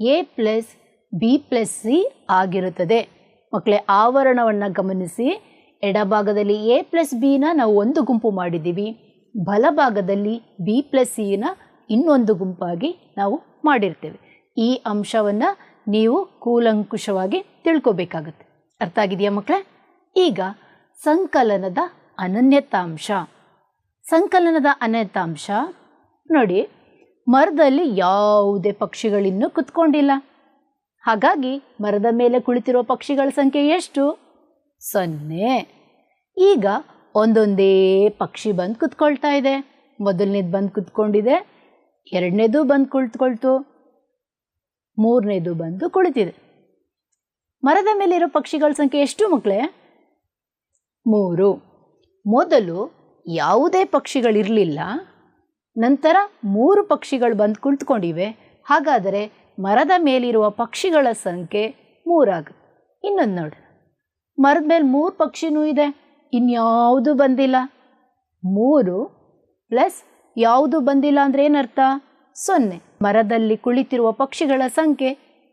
A plus B plus C ಆಗಿರುತ್ತದೆ. ಮಕ್ಕಳೇ, ಆವರಣವನ್ನು ಗಮನಿಸಿ. ಎಡಭಾಗದಲ್ಲಿ ಎ ಪ್ಲಸ್ ಬಿನ ನಾವು ಒಂದು ಗುಂಪು ಮಾಡಿದ್ದೀವಿ. ಬಲಭಾಗದಲ್ಲಿ ಬಿ ಪ್ಲಸ್ ಸಿನ ಇನ್ನೊಂದು ಗುಂಪಾಗಿ ನಾವು ಮಾಡಿರ್ತೇವೆ. ಈ ಅಂಶವನ್ನು ನೀವು ಕೂಲಂಕುಷವಾಗಿ ತಿಳ್ಕೋಬೇಕಾಗುತ್ತೆ. ಅರ್ಥ ಆಗಿದೆಯಾ ಮಕ್ಕಳೇ ಈಗ ಸಂಕಲನದ ಅನನ್ಯತಾಂಶ. ಸಂಕಲನದ ಅನನ್ಯತಾಂಶ ನೋಡಿ, ಮರದಲ್ಲಿ ಯಾವುದೇ ಪಕ್ಷಿಗಳಿನ್ನೂ ಕುತ್ಕೊಂಡಿಲ್ಲ. ಹಾಗಾಗಿ ಮರದ ಮೇಲೆ ಕುಳಿತಿರುವ ಪಕ್ಷಿಗಳ ಸಂಖ್ಯೆ ಎಷ್ಟು? ಸೊನ್ನೆ. ಈಗ ಒಂದೊಂದೇ ಪಕ್ಷಿ ಬಂದು ಕುತ್ಕೊಳ್ತಾ ಇದೆ. ಮೊದಲನೇದು ಬಂದು ಕುತ್ಕೊಂಡಿದೆ ಎರಡನೇದು ಬಂದು ಕುಳಿತುಕೊಳ್ತು, ಮೂರನೇದು ಬಂದು ಕುಳಿತಿದೆ. ಮರದ ಮೇಲಿರೋ ಪಕ್ಷಿಗಳ ಸಂಖ್ಯೆ ಎಷ್ಟು ಮಕ್ಕಳೇ ಮೂರು. ಮೊದಲು ಯಾವುದೇ ಪಕ್ಷಿಗಳಿರಲಿಲ್ಲ, ನಂತರ ಮೂರು ಪಕ್ಷಿಗಳು ಬಂದು ಕುಳಿತುಕೊಂಡಿವೆ. ಹಾಗಾದರೆ ಮರದ ಮೇಲಿರುವ ಪಕ್ಷಿಗಳ ಸಂಖ್ಯೆ ಮೂರಾಗ. ಇನ್ನೊಂದು ನೋಡಿ. ಮರದ ಮೇಲೆ ಮೂರು ಪಕ್ಷಿನೂ ಇದೆ, ಇನ್ಯಾವುದು ಬಂದಿಲ್ಲ. ಮೂರು ಪ್ಲಸ್ ಯಾವುದು ಬಂದಿಲ್ಲ ಅಂದ್ರೆ ಏನರ್ಥ? ಸೊನ್ನೆ. ಮರದಲ್ಲಿ ಕುಳಿತಿರುವ ಪಕ್ಷಿಗಳ ಸಂಖ್ಯೆ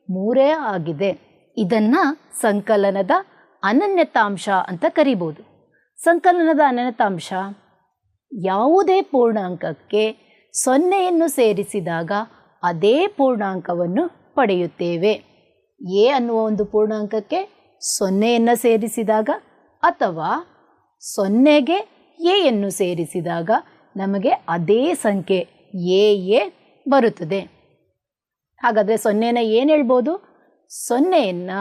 ಮೂರೇ ಆಗಿದೆ. ಇದನ್ನ ಸಂಕಲನದ ಅನನ್ಯತಾಂಶ ಅಂತ ಕರಿಬೋದು. ಸಂಕಲನದ ಅನನ್ಯತಾಂಶ ಯಾವುದೇ ಪೂರ್ಣಾಂಕಕ್ಕೆ ಸೊನ್ನೆಯನ್ನು ಸೇರಿಸಿದಾಗ ಅದೇ ಪೂರ್ಣಾಂಕವನ್ನು ಪಡೆಯುತ್ತೇವೆ. ಎ ಅನ್ನುವ ಒಂದು ಪೂರ್ಣಾಂಕಕ್ಕೆ ಸೊನ್ನೆಯನ್ನು ಸೇರಿಸಿದಾಗ ಅಥವಾ ಸೊನ್ನೆಗೆ ಎಯನ್ನು ಸೇರಿಸಿದಾಗ ನಮಗೆ ಅದೇ ಸಂಖ್ಯೆ ಎ ಎ ಬರುತ್ತದೆ. ಹಾಗಾದರೆ ಸೊನ್ನೆನ ಏನು ಹೇಳ್ಬೋದು? ಸೊನ್ನೆಯನ್ನು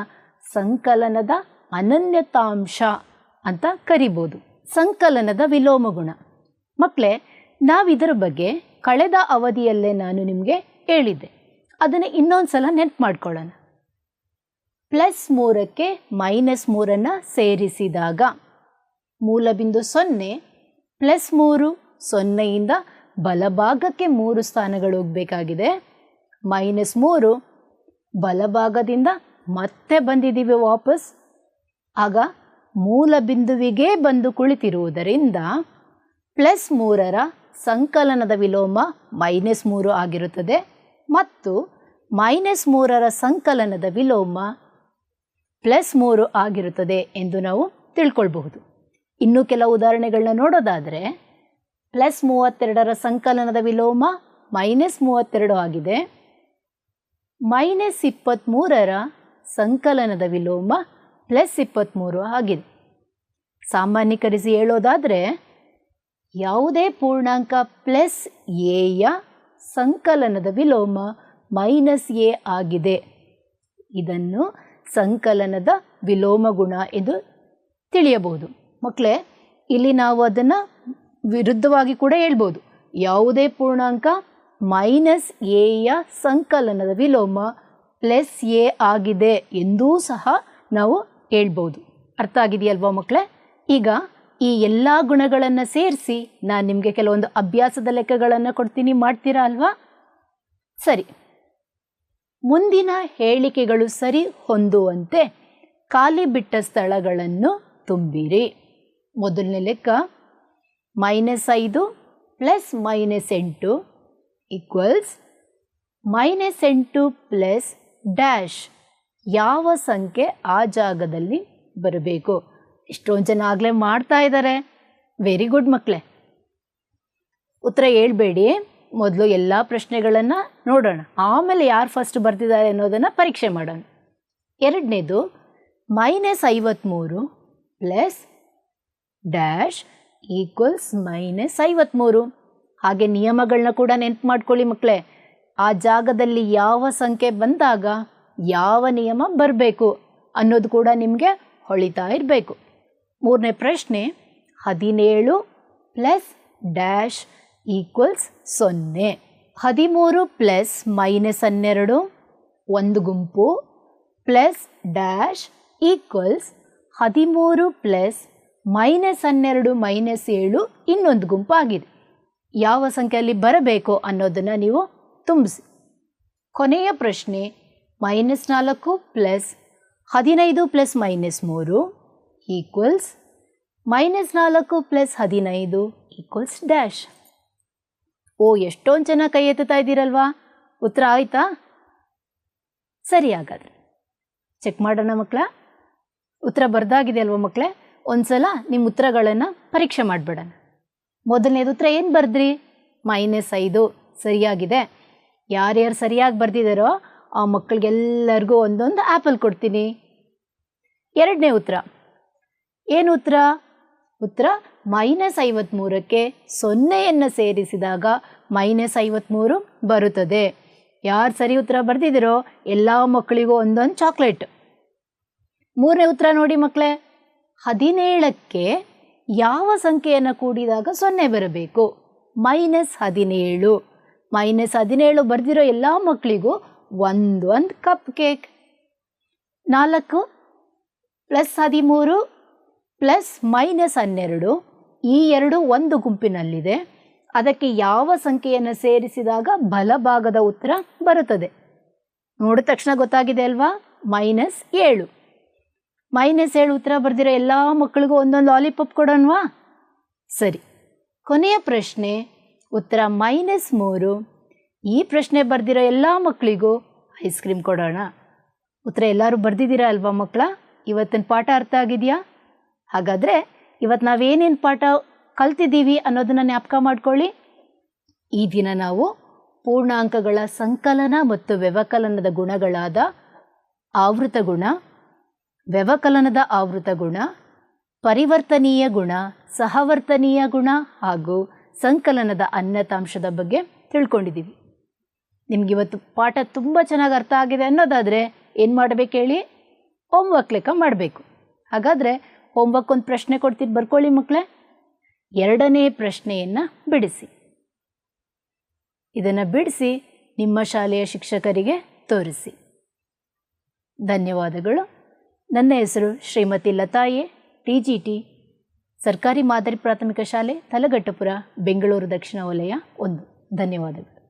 ಸಂಕಲನದ ಅನನ್ಯತಾಂಶ ಅಂತ ಕರಿಬೋದು. ಸಂಕಲನದ ವಿಲೋಮ ಗುಣ. ಮಕ್ಕಳೇ ನಾವಿದರ ಬಗ್ಗೆ ಕಳೆದ ಅವಧಿಯಲ್ಲೇ ನಾನು ನಿಮಗೆ ಹೇಳಿದ್ದೆ. ಅದನ್ನು ಇನ್ನೊಂದು ಸಲ ನೆನ್ಪು ಮಾಡ್ಕೊಳ್ಳೋಣ. ಪ್ಲಸ್ ಮೂರಕ್ಕೆ ಮೈನಸ್ ಮೂರನ್ನು ಸೇರಿಸಿದಾಗ ಮೂಲಬಿಂದು ಸೊನ್ನೆ, ಪ್ಲಸ್ ಮೂರು ಸೊನ್ನೆಯಿಂದ ಬಲಭಾಗಕ್ಕೆ ಮೂರು ಸ್ಥಾನಗಳು ಹೋಗಬೇಕಾಗಿದೆ. ಮೈನಸ್ ಮೂರು, ಬಲಭಾಗದಿಂದ ಮತ್ತೆ ಬಂದಿದ್ದೀವಿ ವಾಪಸ್. ಆಗ ಮೂಲ ಬಿಂದುವಿಗೆ ಬಂದು ಕುಳಿತಿರುವುದರಿಂದ ಪ್ಲಸ್ ಮೂರರ ಸಂಕಲನದ ವಿಲೋಮ ಮೈನಸ್ ಮೂರು ಆಗಿರುತ್ತದೆ. ಮತ್ತು ಮೈನಸ್ ಮೂರರ ಸಂಕಲನದ ವಿಲೋಮ ಪ್ಲಸ್ ಮೂರು ಆಗಿರುತ್ತದೆ ಎಂದು ನಾವು ತಿಳ್ಕೊಳ್ಬಹುದು. ಇನ್ನೂ ಕೆಲವು ಉದಾಹರಣೆಗಳನ್ನ ನೋಡೋದಾದರೆ ಪ್ಲಸ್ ಮೂವತ್ತೆರಡರ ಸಂಕಲನದ ವಿಲೋಮ ಮೈನಸ್ ಮೂವತ್ತೆರಡು ಆಗಿದೆ. ಮೈನಸ್ ಇಪ್ಪತ್ತ್ಮೂರರ ಸಂಕಲನದ ವಿಲೋಮ ಪ್ಲಸ್ ಇಪ್ಪತ್ತ್ಮೂರು ಆಗಿದೆ. ಸಾಮಾನ್ಯೀಕರಿಸಿ ಹೇಳೋದಾದರೆ, ಯಾವುದೇ ಪೂರ್ಣಾಂಕ ಪ್ಲಸ್ ಎಯ ಸಂಕಲನದ ವಿಲೋಮ ಮೈನಸ್ ಎ ಆಗಿದೆ. ಇದನ್ನು ಸಂಕಲನದ ವಿಲೋಮ ಗುಣ ಎಂದು ತಿಳಿಯಬಹುದು. ಮಕ್ಕಳೇ, ಇಲ್ಲಿ ನಾವು ಅದನ್ನು ವಿರುದ್ಧವಾಗಿ ಕೂಡ ಹೇಳ್ಬೋದು. ಯಾವುದೇ ಪೂರ್ಣಾಂಕ ಮೈನಸ್ ಎಯ ಸಂಕಲನದ ವಿಲೋಮ ಪ್ಲಸ್ ಎ ಆಗಿದೆ ಎಂದೂ ಸಹ ನಾವು ಹೇಳ್ಬೋದು. ಅರ್ಥ ಆಗಿದೆಯಲ್ವಾ ಮಕ್ಕಳೇ? ಈಗ ಈ ಎಲ್ಲ ಗುಣಗಳನ್ನು ಸೇರಿಸಿ ನಾನು ನಿಮಗೆ ಕೆಲವೊಂದು ಅಭ್ಯಾಸದ ಲೆಕ್ಕಗಳನ್ನು ಕೊಡ್ತೀನಿ, ಮಾಡ್ತೀರಾ ಅಲ್ವಾ? ಸರಿ. ಮುಂದಿನ ಹೇಳಿಕೆಗಳು ಸರಿ ಹೊಂದುವಂತೆ ಖಾಲಿ ಬಿಟ್ಟ ಸ್ಥಳಗಳನ್ನು ತುಂಬಿರಿ. ಮೊದಲನೇ ಲೆಕ್ಕ ಮೈನಸ್ ಐದು ಪ್ಲಸ್ ಮೈನಸ್ ಎಂಟು ಈಕ್ವಲ್ಸ್ ಮೈನಸ್ ಎಂಟು ಪ್ಲಸ್ ಡ್ಯಾಶ್ ಯಾವ ಸಂಖ್ಯೆ ಆ ಜಾಗದಲ್ಲಿ ಬರಬೇಕು. ಎಷ್ಟೊಂದು ಜನ ಆಗಲೇ ಮಾಡ್ತಾ ಇದ್ದಾರೆ ವೆರಿ ಗುಡ್ ಮಕ್ಕಳೇ ಉತ್ತರ ಹೇಳ್ಬೇಡಿ. ಮೊದಲು ಎಲ್ಲ ಪ್ರಶ್ನೆಗಳನ್ನು ನೋಡೋಣ. ಆಮೇಲೆ ಯಾರು ಫಸ್ಟ್ ಬರ್ತಿದ್ದಾರೆ ಅನ್ನೋದನ್ನು ಪರೀಕ್ಷೆ ಮಾಡೋಣ. ಎರಡನೇದು ಮೈನಸ್ ಐವತ್ತ್ಮೂರು ಪ್ಲಸ್ ಡ್ಯಾಶ್ ಈಕ್ವಲ್ಸ್ ಮೈನಸ್ ಐವತ್ತ್ಮೂರು ಹಾಗೆ ನಿಯಮಗಳನ್ನ ಕೂಡ ನೆನ್ಪು ಮಾಡ್ಕೊಳ್ಳಿ ಮಕ್ಕಳೇ ಆ ಜಾಗದಲ್ಲಿ ಯಾವ ಸಂಖ್ಯೆ ಬಂದಾಗ ಯಾವ ನಿಯಮ ಬರಬೇಕು ಅನ್ನೋದು ಕೂಡ ನಿಮಗೆ ಹೊಳಿತಾ ಇರಬೇಕು. ಮೂರನೇ ಪ್ರಶ್ನೆ, ಹದಿನೇಳು ಪ್ಲಸ್ ಡ್ಯಾಶ್ ಈಕ್ವಲ್ಸ್ ಸೊನ್ನೆ. ಹದಿಮೂರು ಪ್ಲಸ್ ಮೈನಸ್ ಹನ್ನೆರಡು, ಒಂದು ಗುಂಪು, ಪ್ಲಸ್ ಡ್ಯಾಶ್ ಈಕ್ವಲ್ಸ್ ಹದಿಮೂರು ಪ್ಲಸ್ ಮೈನಸ್ ಹನ್ನೆರಡು, ಮೈನಸ್ ಏಳು ಇನ್ನೊಂದು ಗುಂಪು ಆಗಿದೆ ಯಾವ ಸಂಖ್ಯೆಯಲ್ಲಿ ಬರಬೇಕು ಅನ್ನೋದನ್ನು ನೀವು ತುಂಬಿಸಿ. ಕೊನೆಯ ಪ್ರಶ್ನೆ, ಮೈನಸ್ ನಾಲ್ಕು ಪ್ಲಸ್ ಹದಿನೈದು ಪ್ಲಸ್ ಮೈನಸ್ ಮೂರು ಈಕ್ವಲ್ಸ್ ಮೈನಸ್ ನಾಲ್ಕು ಪ್ಲಸ್ ಹದಿನೈದು ಈಕ್ವಲ್ಸ್ ಡ್ಯಾಶ್. ಓ, ಎಷ್ಟೊಂದು ಜನ ಕೈ ಎತ್ತುತ್ತಾ ಇದ್ದೀರಲ್ವಾ? ಉತ್ತರ ಆಯ್ತಾ? ಸರಿ ಹಾಗಾದ್ರೆ ಚೆಕ್ ಮಾಡೋಣ ಮಕ್ಕಳ. ಉತ್ತರ ಬರ್ದಾಗಿದೆ ಅಲ್ವಾ ಮಕ್ಕಳೇ? ಒಂದ್ಸಲ ನಿಮ್ಮ ಉತ್ತರಗಳನ್ನು ಪರೀಕ್ಷೆ ಮಾಡಿಬಿಡೋಣ. ಮೊದಲನೇದು ಉತ್ತರ ಏನು ಬರೆದ್ರಿ? ಮೈನಸ್ ಐದು ಸರಿಯಾಗಿದೆ. ಯಾರ್ಯಾರು ಸರಿಯಾಗಿ ಬರೆದಿದ್ದಾರೋ ಆ ಮಕ್ಕಳಿಗೆಲ್ಲರಿಗೂ ಒಂದೊಂದು ಆ್ಯಪಲ್ ಕೊಡ್ತೀನಿ. ಎರಡನೇ ಉತ್ತರ. ಏನು ಉತ್ತರ? ಉತ್ತರ ಮೈನಸ್ ಐವತ್ತ್ಮೂರಕ್ಕೆ ಸೊನ್ನೆಯನ್ನು ಸೇರಿಸಿದಾಗ ಮೈನಸ್ ಐವತ್ತ್ಮೂರು ಬರುತ್ತದೆ. ಯಾರು ಸರಿ ಉತ್ತರ ಬರೆದಿದ್ದೀರೋ ಎಲ್ಲ ಮಕ್ಕಳಿಗೂ ಒಂದೊಂದು ಚಾಕ್ಲೇಟ್ ಮೂರನೇ ಉತ್ತರ ನೋಡಿ ಮಕ್ಕಳೇ ಹದಿನೇಳಕ್ಕೆ ಯಾವ ಸಂಖ್ಯೆಯನ್ನು ಕೂಡಿದಾಗ ಸೊನ್ನೆ ಬರಬೇಕು? ಮೈನಸ್ ಹದಿನೇಳು. ಮೈನಸ್ ಹದಿನೇಳು ಬರೆದಿರೋ ಎಲ್ಲ ಮಕ್ಕಳಿಗೂ ಒಂದು ಒಂದು ಕಪ್ ಕೇಕ್. ನಾಲ್ಕು ಪ್ಲಸ್ ಹದಿಮೂರು ಪ್ಲಸ್ ಮೈನಸ್ ಹನ್ನೆರಡು. ಈ ಎರಡು ಒಂದು ಗುಂಪಿನಲ್ಲಿದೆ. ಅದಕ್ಕೆ ಯಾವ ಸಂಖ್ಯೆಯನ್ನು ಸೇರಿಸಿದಾಗ ಬಲಭಾಗದ ಉತ್ತರ ಬರುತ್ತದೆ? ನೋಡಿದ ತಕ್ಷಣ ಗೊತ್ತಾಗಿದೆ ಅಲ್ವಾ? ಮೈನಸ್ ಏಳು. ಮೈನಸ್ ಹೇಳಿ ಉತ್ತರ ಬರ್ದಿರೋ ಎಲ್ಲ ಮಕ್ಕಳಿಗೂ ಒಂದೊಂದು ಲಾಲಿಪಾಪ್ ಕೊಡೋಣವಾ? ಸರಿ. ಕೊನೆಯ ಪ್ರಶ್ನೆ, ಉತ್ತರ ಮೈನಸ್ ಮೂರು. ಈ ಪ್ರಶ್ನೆ ಬರೆದಿರೋ ಎಲ್ಲ ಮಕ್ಕಳಿಗೂ ಐಸ್ ಕ್ರೀಮ್ ಕೊಡೋಣ. ಉತ್ತರ ಎಲ್ಲರೂ ಬರೆದಿದ್ದೀರಾ ಅಲ್ವಾ ಮಕ್ಕಳ? ಇವತ್ತಿನ ಪಾಠ ಅರ್ಥ ಆಗಿದೆಯಾ? ಹಾಗಾದರೆ ಇವತ್ತು ನಾವೇನೇನು ಪಾಠ ಕಲ್ತಿದ್ದೀವಿ ಅನ್ನೋದನ್ನು ಜ್ಞಾಪಕ ಮಾಡ್ಕೊಳ್ಳಿ. ಈ ದಿನ ನಾವು ಪೂರ್ಣಾಂಕಗಳ ಸಂಕಲನ ಮತ್ತು ವ್ಯವಕಲನದ ಗುಣಗಳಾದ ಆವೃತ ಗುಣ ವ್ಯವಕಲನದ ಆವೃತ ಗುಣ, ಪರಿವರ್ತನೀಯ ಗುಣ, ಸಹವರ್ತನೀಯ ಗುಣ ಹಾಗೂ ಸಂಕಲನದ ಅನ್ನತಾಂಶದ ಬಗ್ಗೆ ತಿಳ್ಕೊಂಡಿದ್ದೀವಿ. ನಿಮಗಿವತ್ತು ಪಾಠ ತುಂಬ ಚೆನ್ನಾಗಿ ಅರ್ಥ ಆಗಿದೆ ಅನ್ನೋದಾದರೆ ಏನು ಮಾಡಬೇಕು ಹೇಳಿ? ಹೋಮ್ವರ್ಕ್ ಲೆಕ್ಕ ಮಾಡಬೇಕು. ಹಾಗಾದರೆ ಹೋಮ್ವರ್ಕ್ ಒಂದು ಪ್ರಶ್ನೆ ಕೊಡ್ತೀನಿ ಬರ್ಕೊಳ್ಳಿ ಮಕ್ಕಳೇ ಎರಡನೇ ಪ್ರಶ್ನೆಯನ್ನು ಬಿಡಿಸಿ. ಇದನ್ನು ಬಿಡಿಸಿ ನಿಮ್ಮ ಶಾಲೆಯ ಶಿಕ್ಷಕರಿಗೆ ತೋರಿಸಿ. ಧನ್ಯವಾದಗಳು. ನನ್ನ ಹೆಸರು ಶ್ರೀಮತಿ ಲತಾಯೆ, ಟಿ ಜಿ ಟಿ, ಸರ್ಕಾರಿ ಮಾದರಿ ಪ್ರಾಥಮಿಕ ಶಾಲೆ ತಲಗಟ್ಟಪುರ ಬೆಂಗಳೂರು ದಕ್ಷಿಣ ವಲಯ ಒಂದು. ಧನ್ಯವಾದಗಳು.